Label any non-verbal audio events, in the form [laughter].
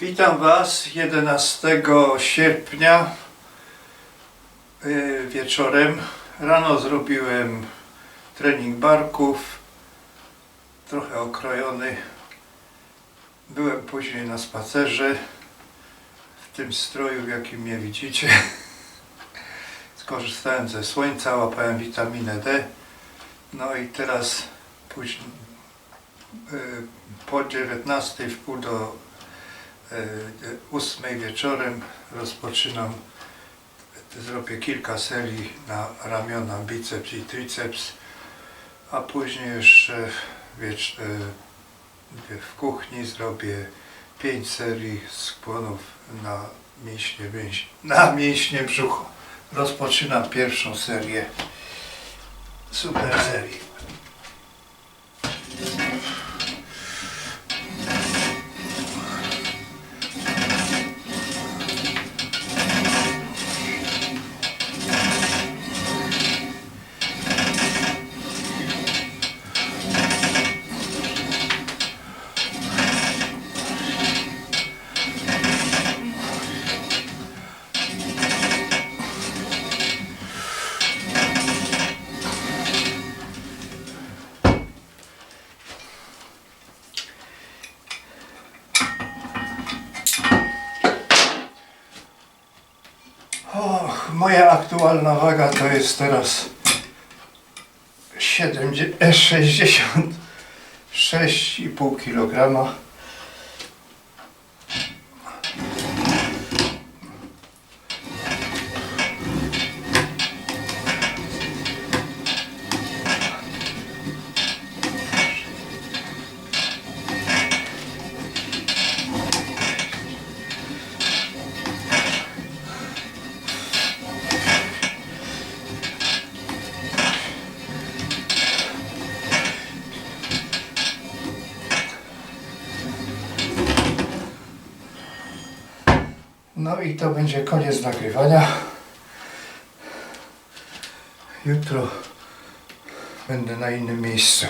Witam Was 11 sierpnia y, wieczorem. Rano zrobiłem trening barków, trochę okrojony. Byłem później na spacerze w tym stroju, w jakim mnie widzicie. [laughs] Skorzystałem ze słońca, łapałem witaminę D. No i teraz później y, po 19 w pół do ósmej wieczorem rozpoczynam, zrobię kilka serii na ramiona, biceps i triceps, a później jeszcze wiecz, e, w kuchni zrobię pięć serii skłonów na mięśnie, mięś, na mięśnie brzucha. Rozpoczynam pierwszą serię, super serii. Moja aktualna waga to jest teraz 70, e, 66,5 kg. No i to będzie koniec nagrywania. Jutro będę na innym miejscu.